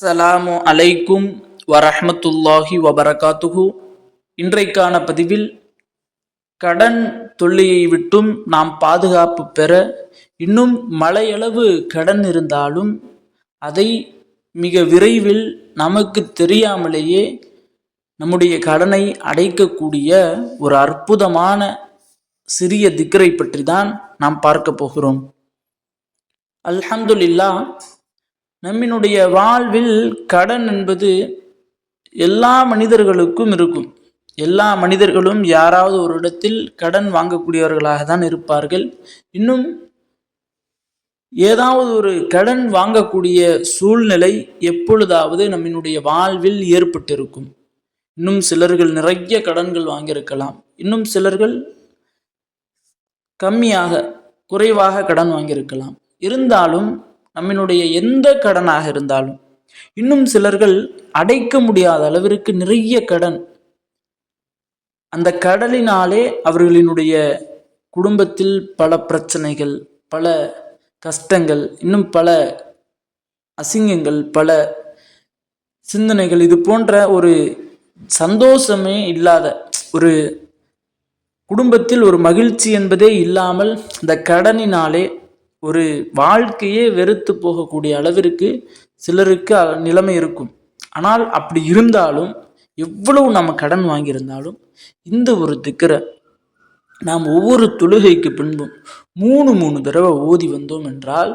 அஸ்ஸலாமு அலைக்கும் வரஹமத்துல்லாஹி வபரகாத்துஹு. இன்றைக்கான பதிவில் கடன் தொல்லையை விட்டும் நாம் பாதுகாப்பு பெற இன்னும் மலையளவு கடன் இருந்தாலும் அதை மிக விரைவில் நமக்கு தெரியாமலேயே நம்முடைய கடனை அடைக்கக்கூடிய ஒரு அற்புதமான சிறிய திக்கரை பற்றி தான் நாம் பார்க்க போகிறோம். அல்ஹம்துல்லா நம்மினுடைய வாழ்வில் கடன் என்பது எல்லா மனிதர்களுக்கும் இருக்கும். எல்லா மனிதர்களும் யாராவது ஒரு இடத்தில் கடன் வாங்கக்கூடியவர்களாக தான் இருப்பார்கள். இன்னும் ஏதாவது ஒரு கடன் வாங்கக்கூடிய சூழ்நிலை எப்பொழுதாவது நம்மினுடைய வாழ்வில் ஏற்பட்டிருக்கும். இன்னும் சிலர்கள் நிறைய கடன்கள் வாங்கியிருக்கலாம். இன்னும் சிலர்கள் கம்மியாக குறைவாக கடன் வாங்கியிருக்கலாம். இருந்தாலும் நம்மினுடைய எந்த கடனாக இருந்தாலும் இன்னும் சிலர்கள் அடைக்க முடியாத அளவிற்கு நிறைய கடன். அந்த கடலினாலே அவர்களினுடைய குடும்பத்தில் பல பிரச்சனைகள் பல கஷ்டங்கள் இன்னும் பல அசிங்கங்கள் பல சிந்தனைகள் இது போன்ற ஒரு சந்தோஷமே இல்லாத ஒரு குடும்பத்தில் ஒரு மகிழ்ச்சி என்பதே இல்லாமல் இந்த கடனினாலே ஒரு வாழ்க்கையே வெறுத்து போகக்கூடிய அளவிற்கு சிலருக்கு நிலைமை இருக்கும். ஆனால் அப்படி இருந்தாலும் எவ்வளவு நம்ம கடன் வாங்கியிருந்தாலும் இந்த ஒரு திக்கரை நாம் ஒவ்வொரு தொழுகைக்கு பின்பும் மூணு மூணு தடவை ஓதி வந்தோம் என்றால்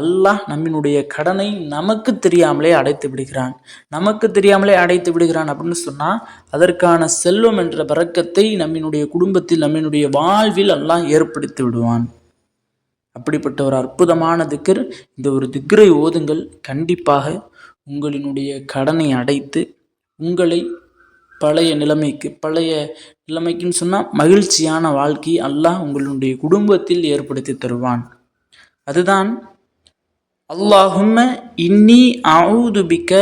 அல்லாஹ் நம்மினுடைய கடனை நமக்கு தெரியாமலே அடைத்து விடுகிறான். நமக்கு தெரியாமலே அடைத்து விடுகிறான் அப்படின்னு சொன்னால் அதற்கான செல்வம் என்ற பறக்கத்தை நம்மினுடைய குடும்பத்தில் நம்மினுடைய வாழ்வில் அல்லாஹ் ஏற்படுத்தி விடுவான். அப்படிப்பட்ட ஒரு அற்புதமான திக்கர். இந்த ஒரு திக்கரை ஓதுங்கள். கண்டிப்பாக உங்களினுடைய கடனை அடைத்து உங்களை பழைய நிலைமைக்கு பழைய நிலைமைக்குன்னு சொன்னால் மகிழ்ச்சியான வாழ்க்கை அல்லாஹ் உங்களுடைய குடும்பத்தில் ஏற்படுத்தி தருவான். அதுதான் அல்லாஹும்ம இன்னி அவுதுபிக்க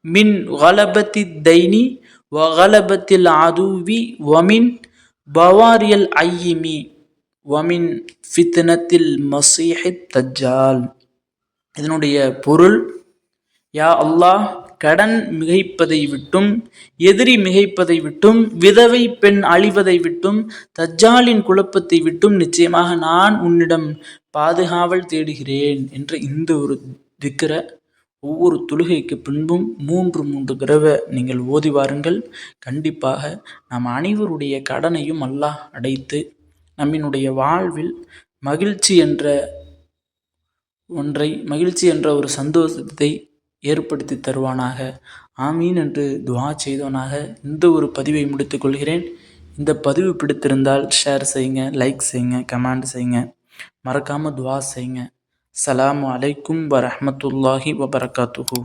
மின் வலபத்தி தைனி வலபத்தில் ஆதுவி வமின் பவாரியல் ஐயிமி வமின் ஃபித்னத்தில் மசீஹித் தஜ்ஜால். இதனுடைய பொருள் யா அல்லாஹ் கடன் மிகைப்பதை விட்டும் எதிரி மிகைப்பதை விட்டும் விதவை பெண் அழிவதை விட்டும் தஜ்ஜாலின் குழப்பத்தை விட்டும் நிச்சயமாக நான் உன்னிடம் பாதுகாவல் தேடுகிறேன் என்ற இந்த ஒரு திக்கிற ஒவ்வொரு தொழுகைக்கு பின்பும் மூன்று மூன்று தடவை நீங்கள் ஓதி வாருங்கள். கண்டிப்பாக நாம் அனைவருடைய கடனையும் அல்லாஹ் அடைத்து நம்மினுடைய வாழ்வில் மகிழ்ச்சி என்ற ஒன்றை மகிழ்ச்சி என்ற ஒரு சந்தோஷத்தை ஏற்படுத்தி தருவானாக. ஆமீன் என்று துவா செய்தவனாக இந்த ஒரு பதிவை முடித்துக் கொள்கிறேன். இந்த பதிவு பிடித்திருந்தால் ஷேர் செய்யுங்க லைக் செய்யுங்க கமெண்ட் செய்யுங்க. மறக்காமல் துவா செய்யுங்க. சலாம் அலைக்கும் வரமத்துல்லாஹி வபரகாத்துஹு